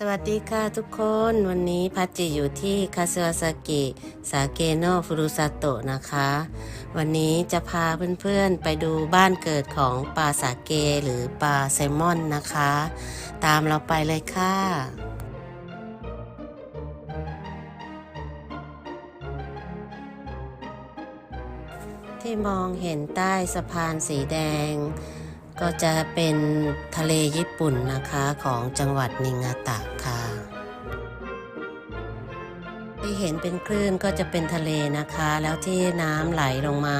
สวัสดีค่ะทุกคนวันนี้พัจจิอยู่ที่คาซึวาซากิ สาเกโนฟุรุซาโตะนะคะ วันนี้จะพาเพื่อนๆไปดูบ้านเกิดของปลาสาเกหรือปลาแซลมอนนะคะ ตามเราไปเลยค่ะที่มองเห็นใต้สะพานสีแดง ก็จะเป็นทะเลญี่ปุ่นนะคะของจังหวัดนิงาตะค่ะ ที่เห็นเป็นคลื่นก็จะเป็นทะเลนะคะ แล้วที่น้ำไหลลงมา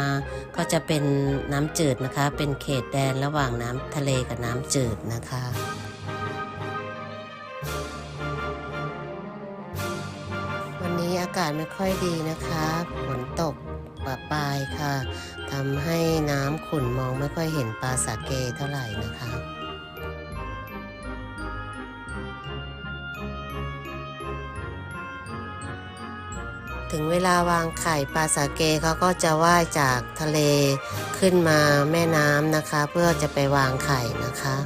ก็จะเป็นน้ำจืดนะคะ เป็นเขตแดนระหว่างน้ำทะเลกับน้ำจืดนะคะวันนี้อากาศไม่ค่อยดีนะคะฝนตก ปะปลายค่ะทำให้น้ำขุ่นมองไม่ค่อยเห็นปลาสาเกเท่าไหร่นะคะถึงเวลาวางไข่ปลาสาเกเขาก็จะว่ายจากทะเลขึ้นมาแม่น้ำนะคะ เพื่อจะไปวางไข่นะคะ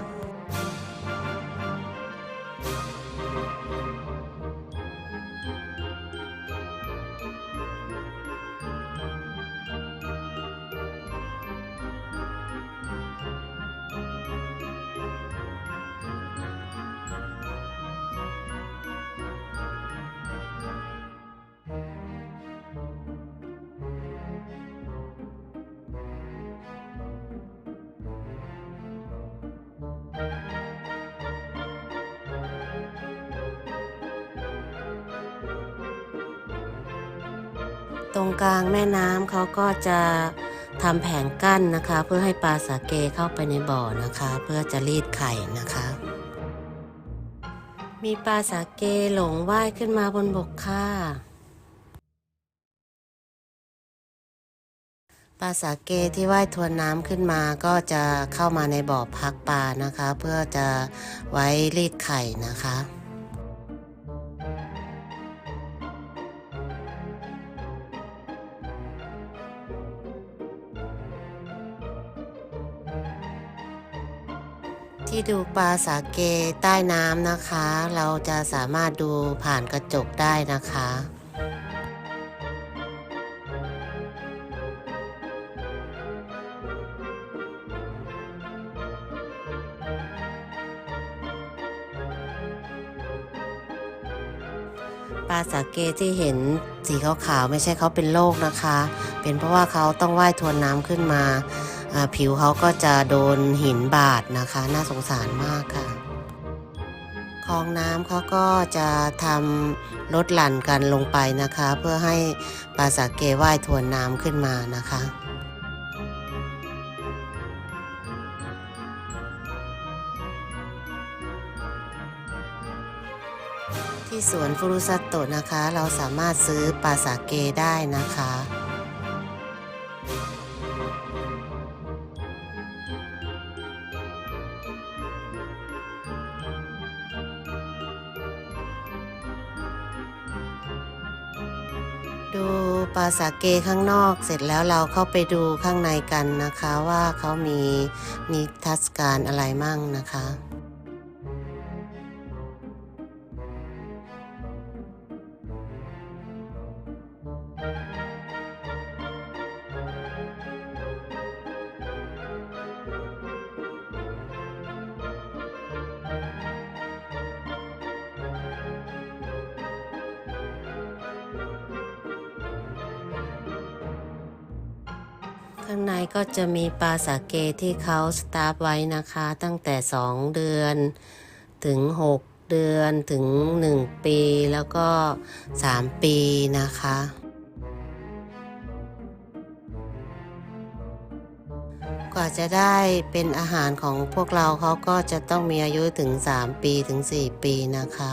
ตรงกลางแม่น้ำเขาก็จะทำแผงกั้นนะคะ เพื่อให้ปลาสาเกเข้าไปในบ่อนะคะ เพื่อจะรีดไข่นะคะ มีปลาสาเกหลงว่ายขึ้นมาบนบกค่ะปลาสาเกที่ว่ายทวนน้ำขึ้นมาก็จะเข้ามาในบ่อพักปลานะคะ เพื่อจะไว้รีดไข่นะคะ ที่ดูปลาสาเกใต้น้ำนะคะ เราจะสามารถดูผ่านกระจกได้นะคะ ปลาสาเกที่เห็นสีขาวๆไม่ใช่เขาเป็นโรคนะคะ เป็นเพราะว่าเขาต้องว่ายทวนน้ำขึ้นมา ผิวเขาก็จะโดนหินบาดนะคะ น่าสงสารมากค่ะคลองน้ำเขาก็จะทำลดหลั่นกันลงไปนะคะ เพื่อให้ปลาสาเกว่ายทวนน้ำขึ้นมานะคะที่สวนฟุรุสัตโตนะคะ เราสามารถซื้อปลาสาเกได้นะคะ ดูปลาสาเกข้างนอกเสร็จแล้วเราเข้าไปดูข้างในกันนะคะว่าเขามีนิทรรศการอะไรมั่งนะคะ ข้างในก็จะมีปลาสาเกที่เขาสตาร์ฟไว้นะคะ ตั้งแต่ 2 เดือน ถึง 6 เดือนถึง 1 ปีแล้วก็ 3 ปีนะคะ กว่าจะได้เป็นอาหารของพวกเราเขาก็จะต้องมีอายุถึง 3 ปีถึง 4 ปีนะคะ